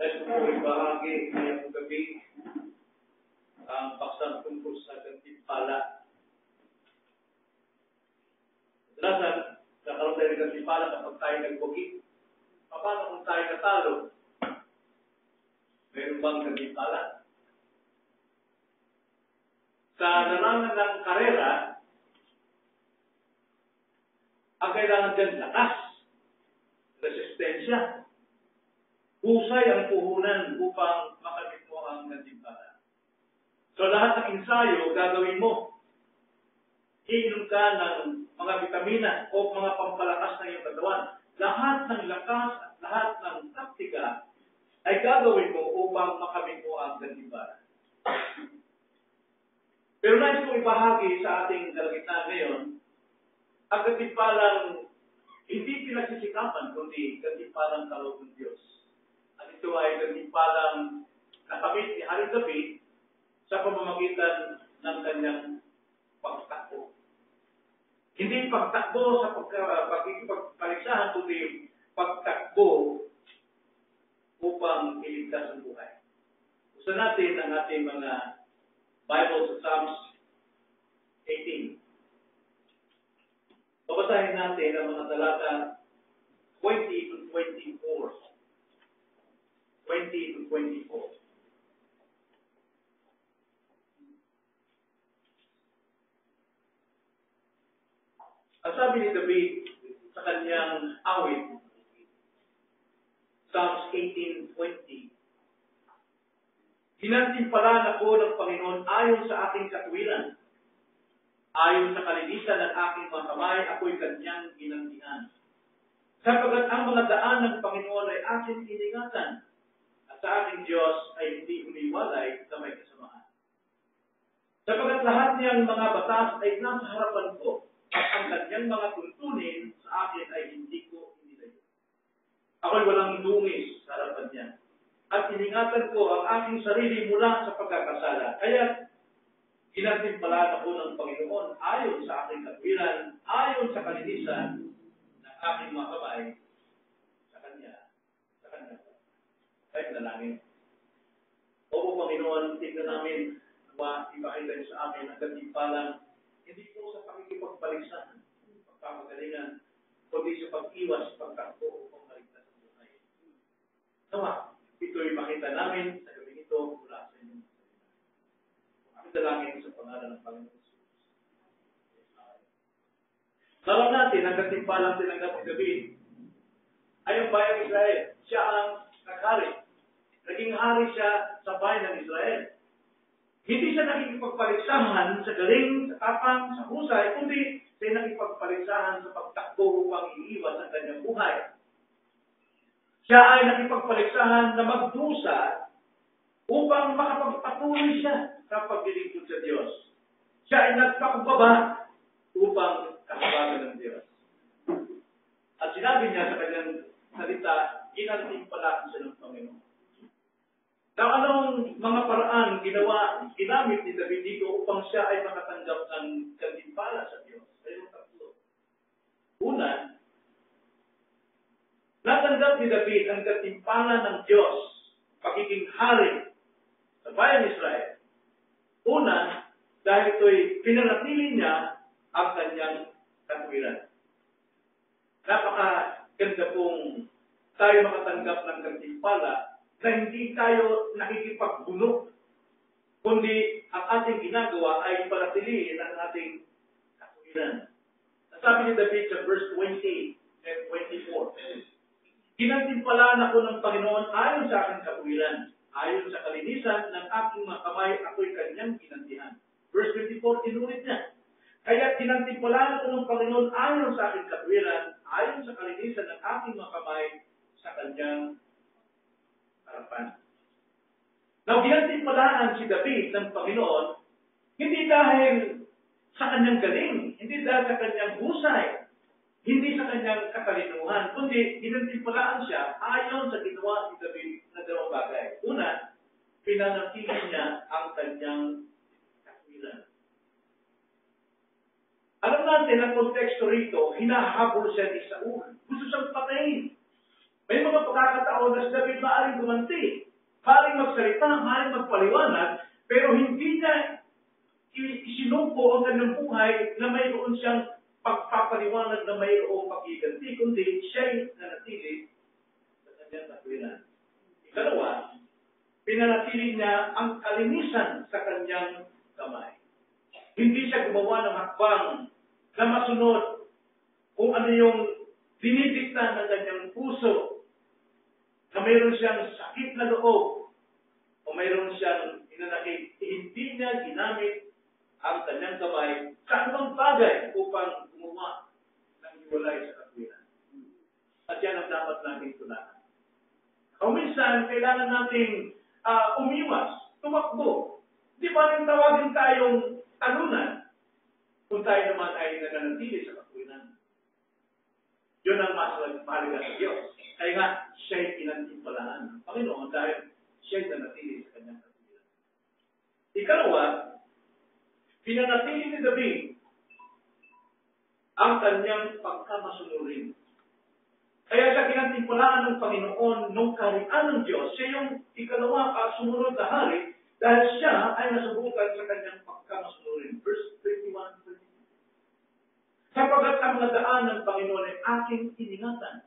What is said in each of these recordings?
Ay bahagi ngayong gabi ang paksang tungkol sa gantimpala. Kadalasan, nakaroon tayo ng gantimpala kapag tayo nagbugi. Paano kung tayo natalo? Meron bang gantimpala? Sa larangan ng karera, ang kailangan dyan lakas, resistensya, husay ang puhunan upang makamit mo ang gantimpala. So lahat ng ensayo gagawin mo. Iinom ka ng mga vitamina o mga pampalakas ng iyong katawan. Lahat ng lakas at lahat ng taktika ay gagawin mo upang makamit mo ang gantimpala. Pero nais kong ibahagi sa ating kalagitnaan ngayon, ang gantimpalang hindi pinagsisikapan, kundi gantimpalang kaloob ng Diyos. At ito ay gantimpalang nakamit ni Hari David sa pamamagitan ng kanyang pagtakbo. Hindi pagtakbo sa pagkikipagpaligsahan, kundi pagtakbo upang iligtas ang buhay. Gusto natin ang ating mga Bible sa Psalms 18. Babasahin natin ang mga talata 20 to 24. 20 to 24. Ang sabi ni David sa kanyang awit, Psalms 18.20, Hinantimpalan ako ng Panginoon ayon sa aking katuwiran. Ayon sa kalinisan ng aking mga kamay, ako'y kanyang ginantihan. Sapagat ang mga daan ng Panginoon ay aking iningatan, at sa aking Diyos ay hindi umiwalay na may kasamaan. Sapagat lahat niyang mga batas ay nasa harapan ko, at ang kanyang mga tuntunin sa akin ay hindi ko inilayo. Ako'y walang dungis sa harapan niya. At iningatan ko ang aking sarili mula sa pagkakasala. Kaya ginantimpalaan ako ng Panginoon ayon sa aking katwiran, ayon sa kalinisan ng aking mga kamay sa Kanya. Sa Kanya. Kahit nalangin. Opo Panginoon, tignan namin na ipakita niyo sa amin ang gantimpalang hindi po sa pakikipagpaligsahan, pagpapagalingan, kundi sa pag-iwas, pagtakbo upang maligtas ang buhay. Nawa, ito'y makita namin sa gabi ito mula sa inyong salita. Kami dalangin sa pangalan ng Panginoon Jesus. Lalo natin, ang katimpalang tinanggap ng gabi ay ang bayang Israel. Siya ang naghari. Naging hari siya sa bayan ng Israel. Hindi siya nakikipagpaligsahan sa galing, sa tapang, sa husay, kundi siya nakipagpaligsahan sa pagtakbo upang iiwas ang kanyang buhay. Siya ay nakipagpaligsahan na magdusa upang makapagpatuloy siya sa paglilingkod sa Diyos. Siya ay nagpakumbaba upang kasabagan ng Diyos. At sinabi niya sa ginantimpala siya ng Panginoon. Now, anong mga paraan ginawa, ginamit ni David dito upang siya ay makatanggap ng gantimpala sa Diyos? Ay yung tatlo. Una, natanggap ni David ang gantimpala ng Diyos, pagiging hari sa bayan Israel. Una, dahil ito'y pinanatili niya ang kanyang katwiran. Napakaganda pong tayo makatanggap ng gantimpala na hindi tayo nakikipagbuno, kundi ang ating ginagawa ay palatiliin ang ating katwiran. Sabi ni David sa verse 20 and 24, Ginantimpalaan ako ng Panginoon ayon sa aking katwiran, ayon sa kalinisan ng aking mga kamay, ako'y kanyang ginantihan. Verse 24, inulit niya. Kaya ginantimpalaan ako ng Panginoon ayon sa aking katwiran, ayon sa kalinisan ng aking mga kamay, sa kanyang harapan. Now, ginantimpalaan si David ng Panginoon, hindi dahil sa kanyang galing, hindi dahil sa kanyang husay, hindi sa kanyang katalinuhan, kundi ginantimpalaan siya ayon sa ginawa ni David na dalawang bagay. Una, pinanatili niya ang kanyang katwiran. Alam natin ang konteksto rito, hinahabol siya ni Saul. Gusto siyang patayin. May mga pagkakataon tao na si David maaaring gumanti. Maaaring magsalita, maaaring magpaliwanag, pero hindi niya isinuko ang kanyang buhay na mayroon siyang pagpapaliwanag na mayroong pagiganti, kundi siya'y nanatili sa kanyang katwiran. Ikalawa, pinanatili niya ang kalinisan sa kanyang kamay. Hindi siya gumawa ng hakbang na masunod kung ano yung dinidikta ng kanyang puso na mayroon siyang sakit na loob o mayroon siyang hinanakit, hindi niya ginamit ang kanyang kamay sa anumang bagay upang gumawa ng hiwalay sa katwiran. At yan ang dapat natin tunahan. O minsan, kailangan nating uh, umiwas, tumakbo. Di ba rin tawagin tayong talunan kung tayo naman ay nananatili sa. Yun ang mas mahalaga sa Diyos. Kaya nga, siya'y pinantimpalaan ng Panginoon dahil siya'y nanatili sa kanyang katwiran. Ikalawa, pinanatili ni David ang kanyang pagkamasunurin. Kaya siya kinantimpalaan ng Panginoon nung kaharian ng Diyos. Siya yung ikalawa kasunod na hari dahil siya ay nasubukan sa kanyang pagkamasunurin. Verse 21, 22. Sapagat ang mga daan ng Panginoon ay aking iningatan.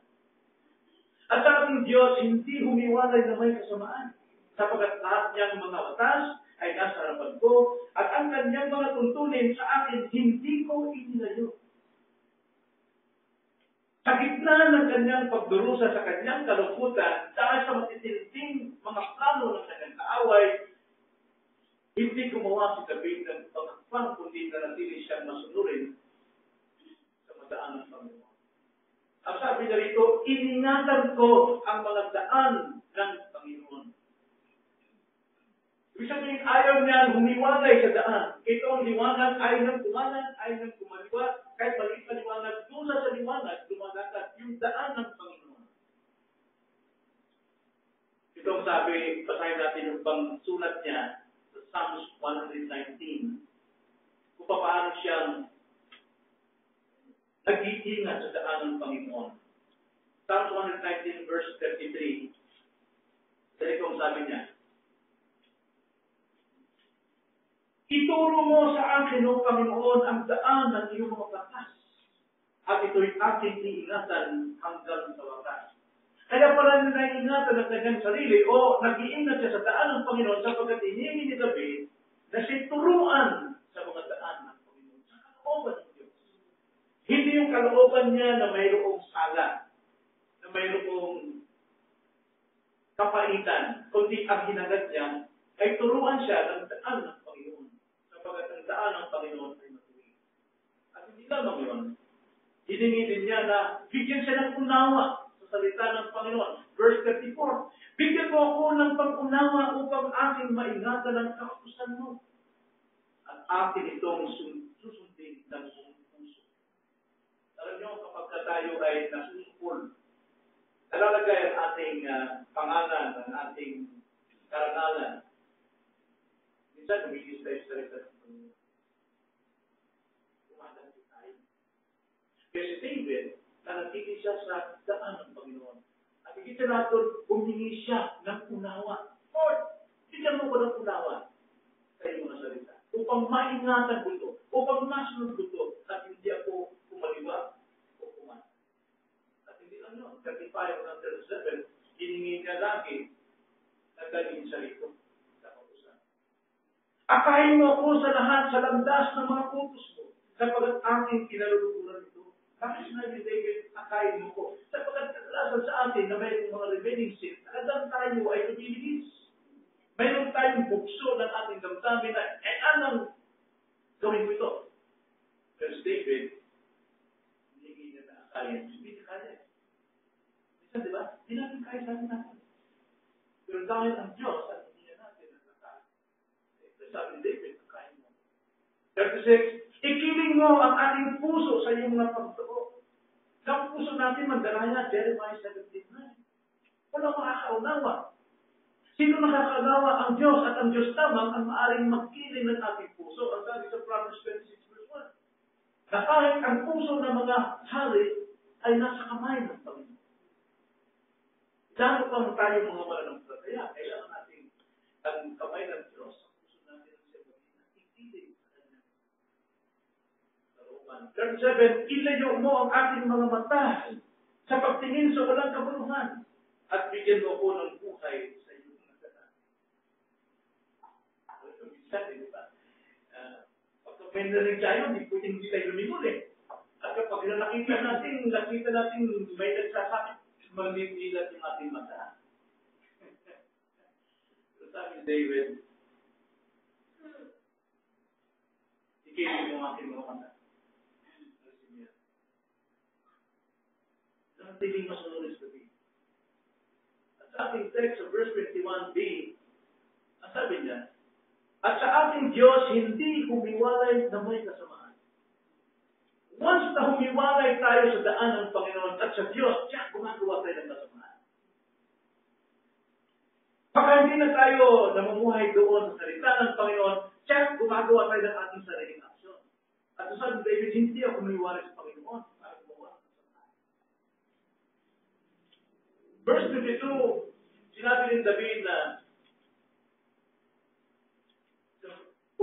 At ating Diyos, hindi humiwalay na may kasamaan. Sapagat lahat niyang mga watas ay nasa harapan ko, at ang kanyang mga tuntunin sa akin, hindi ko inilayo. Sa gitna ng kanyang pagdurusa sa kanyang kalungkutan, dahil sa matitinding mga plano ng kanyang kaaway, hindi gumawa si David ng pagkakpang kundi na natili siyang masunurin sa madaan ng Panginoon. Na rito, iningatan ko ang mga daan ng Panginoon. Ibig sabihin, ayaw niya humiwalay sa daan. Ito ang liwanag, ayaw niyang kumanan, ayaw niyang kumaliwa, kahit maliit na liwanag, tula sa liwanag, lumalakad yung daan ng Panginoon. Ito ang sabi, basahin natin yung bang sulat niya sa Psalms 119. Kung paano siyang nag-iingat sa daan ng Panginoon. Psalms 119 verse 33. Ganito ang sabi niya. Ituro mo sa akin, O Panginoon, ang daan ng iyong mga batas. At ito'y aking iingatan hanggang sa wakas. Kaya pala na naiingatan ang kanyang sarili o nag-iingat siya sa daan ng Panginoon sapagkat iningi ni David na siya turuan sa mga daan ng Panginoon. Sa kalooban ng Diyos. Hindi yung kalooban niya na mayroong sala, mayroong kapaitan, kundi ang hinagad niya ay turuan siya ng daan ng Panginoon sapagat ang daan ng Panginoon ay matuwid. At hindi lamang yun, hiningi niya na bigyan siya ng unawa sa salita ng Panginoon. Verse 34, Bigyan mo ako ng pag-unawa upang aking maingatan ang kautusan mo. At akin itong susundin ng buong puso. Alam niyo, kapag tayo ay nasusupol, nalalagay ang ating uh, pangalan, ang ating karangalan. Minsan, lumigis tayo sa Panginoon. Kumaganti tayo. Kaya si David, nanatili siya sa daan ng Panginoon. At lahat doon, humingi siya ng unawa. Lord, bigyan mo ko ng unawa sa iyong mga salita. Upang maingatan ko ito, upang masunod ko ito, at hindi ako kumaliwa o kuman. At hindi lang yun, 35 ng 37, hiningi niya lagi na galing sa rito sa kautusan. Akayin mo ako sa lahat sa landas ng mga putos mo, sapagat aking kinalulukuran ito. Bakit sinabi David, akayin mo ko? Sapagat kadalasan sa atin na mayroong mga remaining sin, talagang tayo ay lumilihis. Mayroon tayong bukso ng ating damdamin na, eh anong gawin ko ito? Si David, hindi niya na akayin. Hindi niya kaya. Minsan, di ba? Hindi natin kaya sa atin natin. Pero dahil ang Diyos at hindi niya natin ang nakaya. Eh, sabi ni David, akayin mo. 36, Ikiling mo ang ating puso sa iyong mga pagtuo. Sa puso natin mandalaya, Jeremiah 17.9. Walang makakaunawa. Sino nakakaunawa? Ang Diyos at ang Diyos lamang ang maaring magkiling ng ating puso. Ang sabi sa Proverbs 26 verse 1. Na kahit ang puso ng mga hari ay nasa kamay ng Panginoon. Lalo pang tayo mga mananampalataya, kailangan natin ang kamay ng Diyos sa puso natin ang siya maging sa kanya. Karoon. 37, ilayo mo ang ating mga mata sa pagtingin sa walang kabuluhan at bigyan mo ko ng buhay sa iyong nagdaan. So, minsan, di ba? Uh, pagka may narinig tayo, hindi pwedeng hindi tayo lumingon eh. At kapag nakita natin, nakita natin may nagsasabi, mandidilat yung ating mata. so sabi ni David, ikili mo ang ating mga mata. Nantiling masunod sa gabi. At sa ating text sa verse 21b, ang sabi niya, At sa ating Diyos, hindi humiwalay na may kasamaan. Once na humiwalay tayo sa daan ng Panginoon at sa Diyos, tiyak gumagawa tayo ng kasamaan. Baka hindi na tayo namumuhay doon sa salita ng Panginoon, tiyak gumagawa tayo ng ating sariling aksyon. At ni David, hindi ako humiwalay sa Panginoon para gumawa ng kasamaan. Verse 22, sinabi ni David na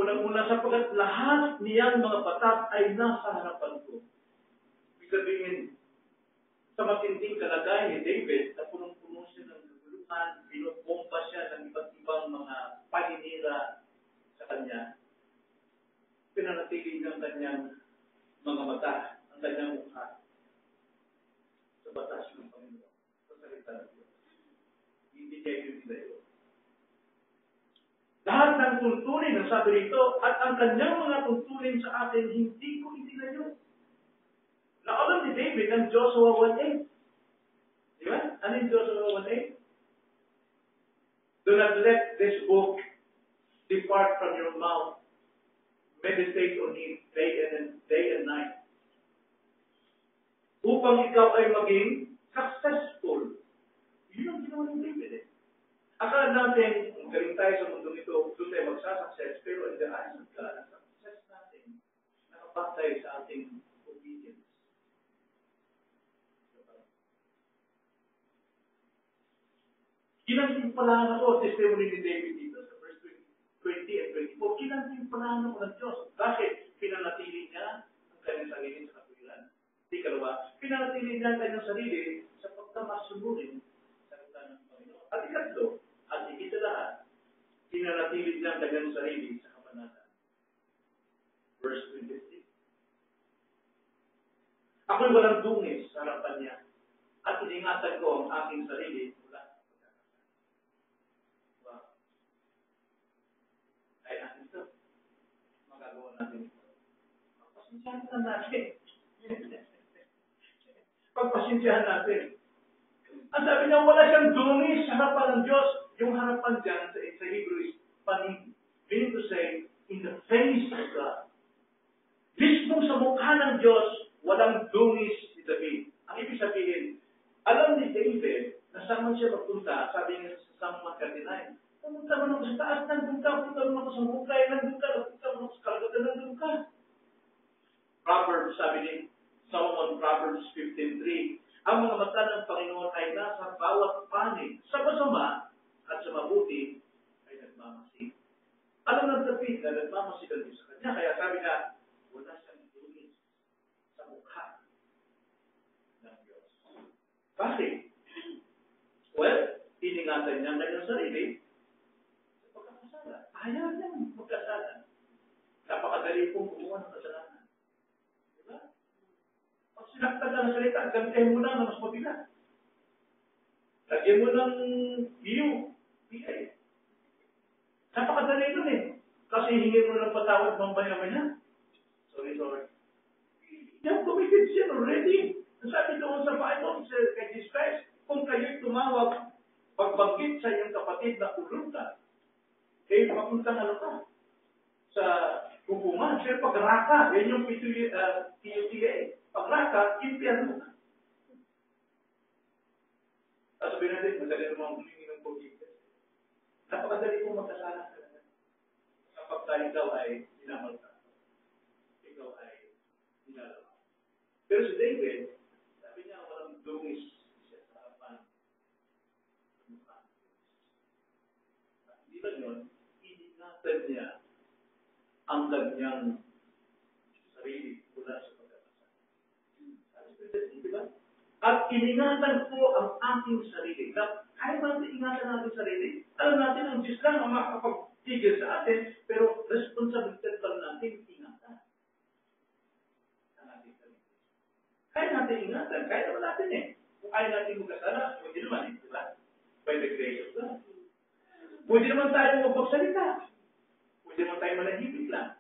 Unang-una sapagkat lahat niyang mga batas ay nasa harapan ko. Ibig sabihin, sa matinding kalagay ni David, na punong-puno siya ng guguluhan, binubomba siya ng iba't ibang mga paninira sa kanya. Pinanatili ng kanyang mga mata, ang kanyang mukha sa batas ng Panginoon, sa salita ng Diyos. Hindi niya yun yun. Lahat ng tuntunin, ang sabi rito, at ang kanyang mga tuntunin sa atin, hindi ko itinayo. Nakalam ni David ng Joshua 1.8. Di ba? Ano yung Joshua 1.8? Do not let this book depart from your mouth. Meditate on it day and day and night. Upang ikaw ay maging successful. Yun ang ginawa ni David eh. Akala natin, galing tayo sa mundo nito, doon tayo magsasucess, the items. Ako'y walang dungis sa harapan niya at iningatan ko ang aking sarili mula sa pagkakasal. Wow. Ay, natin ito. Magagawa natin ito. Pagpasensyahan na natin. Pagpasensyahan natin. Ang sabi niya, wala siyang dungis sa harapan ng Diyos. Yung harapan dyan sa, sa Hebrew is panig. Meaning to say, in the face of God. Mismo sa mukha ng Diyos, walang dungis si David. Ang ibig sabihin, alam ni David na saan man siya magpunta, sabi niya sa Psalm 139, pumunta man ako sa taas ng duka, pumunta man ako sa bukay ng duka, pumunta man ako sa kalagatan ng duka. Proverbs, sabi ni Solomon, Proverbs 15.3, ang mga mata ng Panginoon ay nasa bawat panig, sa masama at sa mabuti ay nagmamasid. Alam ng David na nagmamasid ang Diyos sa kanya, kaya sabi nga, wala siyang dungis sa mukha ng Diyos. Bakit? Well, iningatan niya ang kanyang sarili sa pagkakasala. Ayaw niyang magkasala. Napakadali pong kumuha ng kasalanan. Di ba? Pag sinaktan ka ng gamitin mo na na mas mabigat. Lagyan mo ng iyo. Bigay. Napakadali nun eh. Kasi hingin mo ng patawad mamaya-maya. Sorry, sorry. Yan, committed sin already. Sabi doon sa Bible, sa Jesus Christ, kung kayo'y tumawag, pagbanggit sa iyong kapatid na ulong ka, kayo mapunta ano ka sa hukuman. Siyempre, pagraka, yan yung PUTA. Uh, pagraka, impyerno ka. Tapos natin, madali naman humingi ng forgiveness. Napakadali kong magkasala ka kapag tayo daw ay minamalta. Ikaw ay nilalaman. Pero si David, sabi niya, walang dungis siya sa harapan iningatan niya ang kanyang sarili mula sa pagkakasala. Di ba? At iningatan ko ang aking sarili. Na, kahit natin ingatan natin sarili, alam natin ang Diyos lang ang makakapagtigil sa atin, pero responsibilidad pa natin ingatan. Ating. Kaya natin ingatan, kaya naman natin eh. Kung ayaw natin magkasala, pwede naman eh, di ba? By the grace of God. Pwede naman tayo magpagsalita. Pwede naman tayo manahimik lang.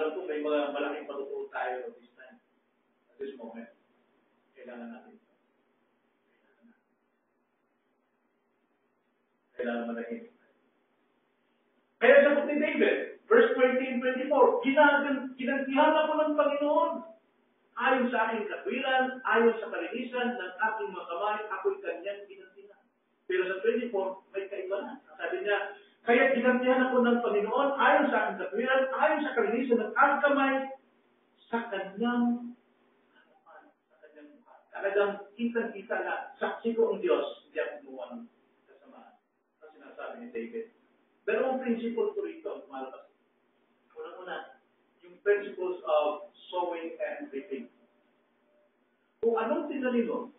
Alam ko may mga malaking patutuo tayo this time, at this moment. Kailangan natin. Kailangan manahimik. Kaya sagot ni David, verse 20 and 24, Ginagan, ginantihan ako ng Panginoon. Ayon sa aking katwiran, ayon sa kalinisan ng aking mga kamay, ako'y kanyang ginantihan. Pero sa 24, may kaiba na. Sabi niya, kaya ginantihan ako ng Panginoon ayon sa aking katwiran, ayon sa kalinisan ng aking kamay, sa kanyang harapan, sa kanyang mukha. Talagang kitang-kita na saksi ko ang Diyos, hindi ako gumawa ng kasamaan. Ang sinasabi ni David. Dalawang principle ko rito, malabas. Una-una, yung principles of sowing and reaping. Kung anong tinanim mo,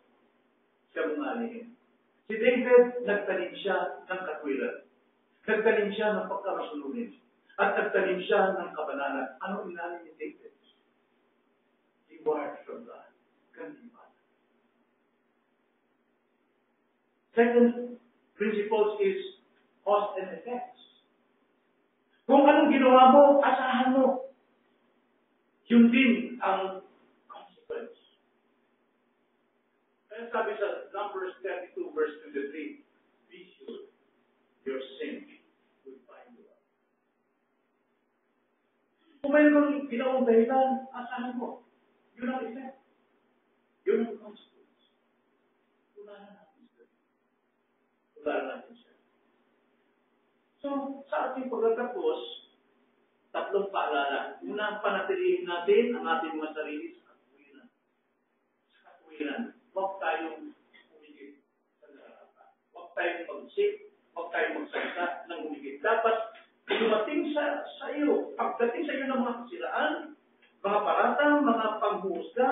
siya mumalihin. Si David, nagtanim siya ng katwiran. Nagtanim siya ng pagkamasununin. At nagtanim siya ng kabanalan. Ano inanim ni David? Reward from God. Gantimpala. Second principle is cause and effects. Kung anong ginawa mo, asahan mo. Yun din ang consequence. Kaya sabi sa Numbers 32 verse 23, Be sure your sin will find you out. Kung mayroon ginawang dahilan, asahan mo. Yun ang effect. Yun ang consequence. Tularan natin siya. So, sa ating pagkatapos, tatlong paalala. Una, panatilihin natin ang ating mga sarili sa katwiran. Sa katwiran. Huwag tayong humigit sa nararapat. Huwag tayong mag-isip. Huwag tayong magsalita ng humigit. Dapat dumating sa, sa iyo, pagdating sa iyo ng mga kasiraan, mga paratang, mga panghuhusga,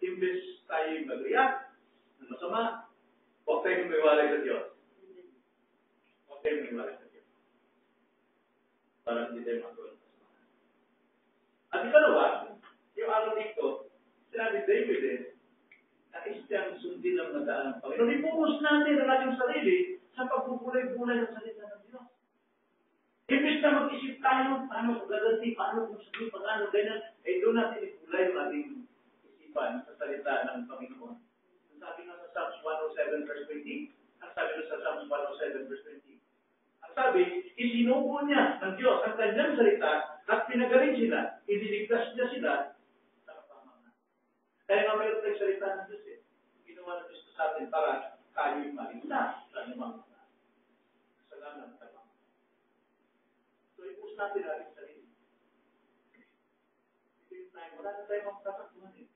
imbes tayo mag-react ng masama, huwag tayong umiwalay sa Diyos. Sa Diyos. Para hindi tayo masama. At ikalawa, yung araw dito, sinabi David eh, nais siyang sundin ang nadaan ng Panginoon. Ipumus natin ang ating sarili sa pagpupulay-bulay ng salita ng Diyos. Imbis na mag-isip tayo, paano gaganti, paano kung sabi, paano ganyan, eh doon natin ipulay ang ating isipan sa salita ng Panginoon. Ang sabi nga sa Psalms 107 verse 20, ang sabi nga sa Psalms 107 verse 20, ang sabi, isinubo niya ng Diyos ang kanyang salita at pinagaling sila, iniligtas niya sila sa kapamanan. Kaya nga mayroon tayong salita ng Diyos eh. Ginawa ng Diyos sa atin para tayo'y maligtas sa anumang kasalanan sa mga. So, ipus natin ang ating sarili. Ito yung time. Wala na tayong magtatakbuhan eh.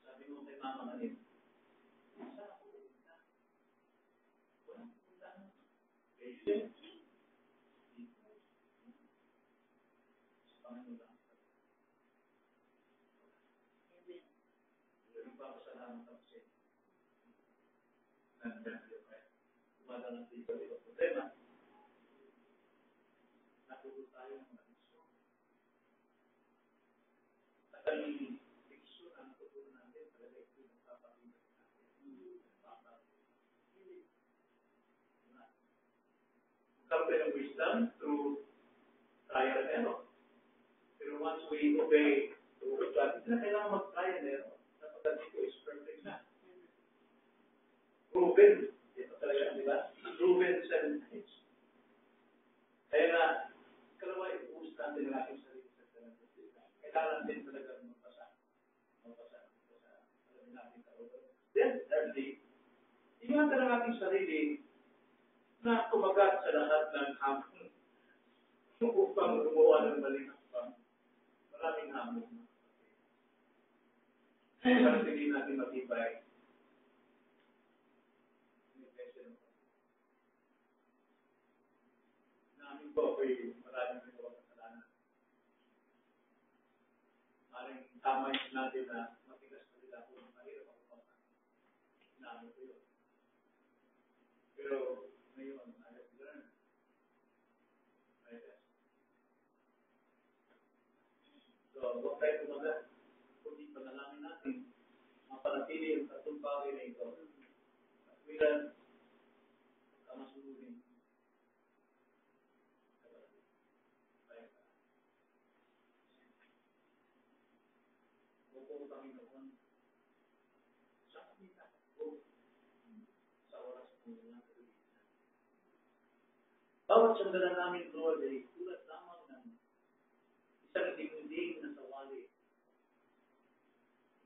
Sabi mo kay mama ngayon, saan ako pupunta? Wala akong pupunta. Patient. Sa Panginoon lang. Yung papasalamat ako sa inyo. Nandiyan kayo kaya. Kumadalang dito ito problema. Natulog tayo ng. At ang diksyon ang tutulong natin talaga ito yung papakita natin. Magkaroon ng wisdom through trial and error. Pero once we obey the word of na kailangan mag-trial and error. Dapat dito is perfect na. Proven. Ito talaga, di ba? Proven seven times. Kaya nga, kalawa, i-boost natin ang ating sarili sa talaga. Kailangan din talaga magpasa. Magpasa. Magpasa. Alamin natin karoon. Then, thirdly, ingatan ang ating sarili na kumagat sa lahat ng hamon upang gumawa ng maling hakbang. Maraming hamon. Para hindi natin matibay. po ako'y maraming nagawang kasalanan. Maring tama yung sinabi na matigas na nila ako, mahirap ako pa. Yun. Pero ngayon, I have. So, huwag tayo tumagal. Kundi panalangin natin, mapanatili ang tatlong ito. Katwiran, kamasunurin, Opo, Panginoon, sa kami takbo sa oras ng mga kalimutan. Bawat namin, Lord, ay tulad lamang ng isang dingding na sawali.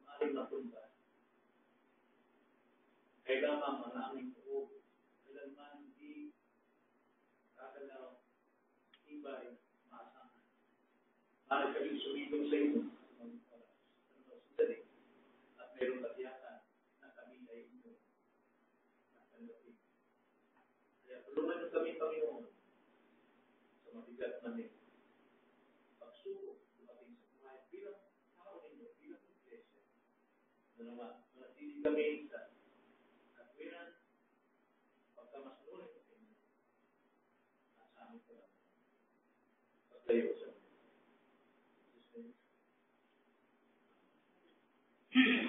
Maaaring mapunta. Kailangan ang aming loob. Kailanman hindi kakalaw, tibay, maasahan. Para kami sumilong sa inyo. At mayroong katiyakan na kami ay inyo. Kaya tulungan kami, Panginoon, bigat na may pagsubok dumating sa buhay bilang tao ninyo, bilang iglesia. Ano naman, manatili kami sa katwiran, pagkamasnulit sa inyo, nasa aming pala. Pagtayo sa Thank you.